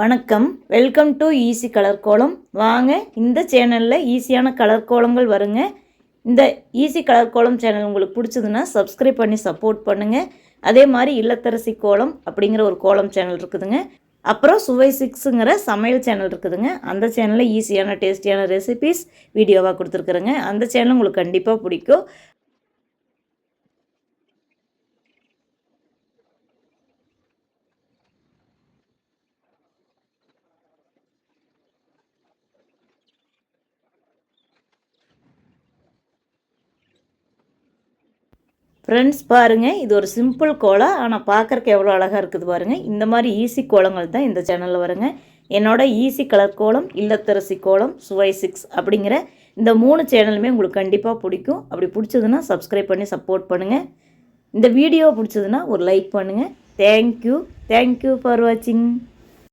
வணக்கம். Welcome to easy colour கோலம் வாங்க இந்த சேனலில் ஈஸியான கலர் கோலங்கள் வருங்க. இந்த ஈஸி கலர் கோலம் சேனல் உங்களுக்கு பிடிச்சதுன்னா சப்ஸ்கிரைப் பண்ணி சப்போர்ட் பண்ணுங்கள் அதே மாதிரி இல்லத்தரசி கோலம் அப்படிங்கிற ஒரு கோலம் சேனல் இருக்குதுங்க. அப்புறம் சுவை சிக்ஸுங்கிற சமையல் சேனல் இருக்குதுங்க. அந்த சேனலில் ஈஸியான டேஸ்டியான ரெசிபீஸ் வீடியோவாக கொடுத்துருக்குறேங்க. அந்த சேனல் உங்களுக்கு கண்டிப்பாக பிடிக்கும். ஃப்ரெண்ட்ஸ் பாருங்கள் இது ஒரு சிம்பிள் கோலம் ஆனால் பார்க்குறக்கு எவ்வளோ அழகாக இருக்குது பாருங்கள் இந்த மாதிரி ஈஸி கோலங்கள் தான் இந்த சேனலில் வருங்க. என்னோட ஈஸி கலர் கோலம் இல்லத்தரசி கோலம் சுவை சிக்ஸ் அப்படிங்கிற இந்த மூணு சேனலுமே உங்களுக்கு கண்டிப்பாக பிடிக்கும். அப்படி பிடிச்சதுன்னா சப்ஸ்கிரைப் பண்ணி சப்போர்ட் பண்ணுங்கள் இந்த வீடியோ பிடிச்சதுன்னா ஒரு லைக் பண்ணுங்கள் தேங்க்யூ தேங்க்யூ ஃபார் வாட்சிங்